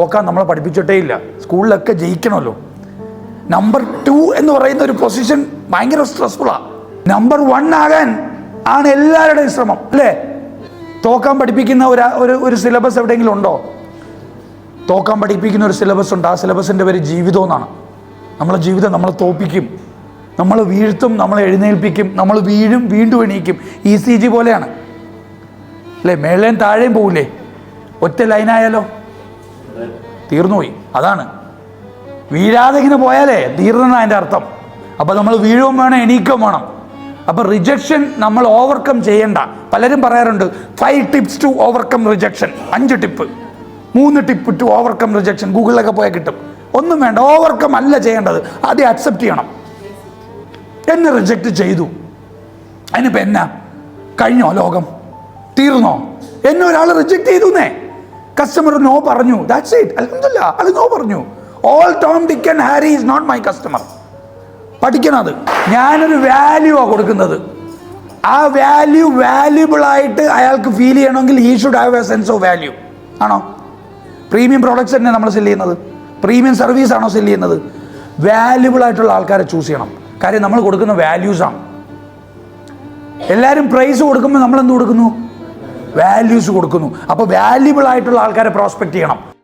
നോക്കാൻ നമ്മളെ പഠിപ്പിച്ചിട്ടേ ഇല്ല. സ്കൂളിലൊക്കെ ജയിക്കണമല്ലോ. നമ്പർ ടു എന്ന് പറയുന്ന ഒരു പൊസിഷൻ ഭയങ്കര സ്ട്രെസ്ഫുള്ളാണ് നമ്പർ വൺ ആകാൻ ആണ് എല്ലാവരുടെയും ശ്രമം അല്ലേ? തോക്കാൻ പഠിപ്പിക്കുന്ന ഒരു ഒരു സിലബസ് എവിടെയെങ്കിലും ഉണ്ടോ? തോക്കാൻ പഠിപ്പിക്കുന്ന ഒരു സിലബസ് ഉണ്ട്. ആ സിലബസിന്റെ പേര് ജീവിതം എന്നാണ്. നമ്മളെ ജീവിതം നമ്മളെ തോപ്പിക്കും. നമ്മൾ വീഴ്ത്തും നമ്മൾ എഴുന്നേൽപ്പിക്കും നമ്മൾ വീഴും വീണ്ടും എണീക്കും. ഇ സി ജി പോലെയാണ്. അല്ലേ? മേളേയും താഴെയും പോകില്ലേ ഒറ്റ ലൈനായാലോ തീർന്നുപോയി. അതാണ്. വീഴാതെ ഇങ്ങനെ പോയാലേ തീർന്നാണ് അതിന്റെ അർത്ഥം. അപ്പോൾ നമ്മൾ വീഴുകയും വേണം എണീക്കും വേണം. അപ്പോൾ റിജക്ഷൻ നമ്മൾ ഓവർകം ചെയ്യേണ്ട. പലരും പറയാറുണ്ട് five tips to overcome rejection അഞ്ച് ടിപ്പ് മൂന്ന് ടിപ്പ് ടു ഓവർകം റിജക്ഷൻ ഗൂഗിളിലൊക്കെ പോയാൽ കിട്ടും. ഒന്നും വേണ്ട ഓവർകം അല്ല ചെയ്യേണ്ടത്. ആദ്യം അക്സെപ്റ്റ് ചെയ്യണം. എന്നെ റിജക്റ്റ് ചെയ്തു. അതിനിപ്പോൾ എന്നാ? കഴിഞ്ഞോ ലോകം? തീർന്നോ? എന്നെ ഒരാൾ റിജക്റ്റ് ചെയ്തു എന്നേ കസ്റ്റമർ നോ പറഞ്ഞു. ദാറ്റ്സ് ഇറ്റ് അല്ല അത് നോ പറഞ്ഞു. All Tom Dick and Harry is not my customer പഠിക്കണത് ഞാനൊരു വാല്യൂ ആ കൊടുക്കുന്നത്. ആ വാല്യൂ വാല്യൂബിൾ ആയിട്ട് അയാൾക്ക് ഫീൽ ചെയ്യണമെങ്കിൽ he should have a sense of value ആണോ? പ്രീമിയം പ്രോഡക്റ്റ്സ് തന്നെ നമ്മൾ സെൽ ചെയ്യുന്നത്. പ്രീമിയം സർവീസ് ആണോ സെൽ ചെയ്യുന്നത്? വാല്യൂബിൾ ആയിട്ടുള്ള ആൾക്കാരെ ചൂസ് ചെയ്യണം. കാര്യം നമ്മൾ കൊടുക്കുന്ന വാല്യൂസാണ് എല്ലാവരും പ്രൈസ് കൊടുക്കുമ്പോൾ നമ്മൾ എന്ത് കൊടുക്കുന്നു? വാല്യൂസ് കൊടുക്കുന്നു. അപ്പോൾ വാല്യുബിൾ ആയിട്ടുള്ള ആൾക്കാരെ പ്രോസ്പെക്ട് ചെയ്യണം.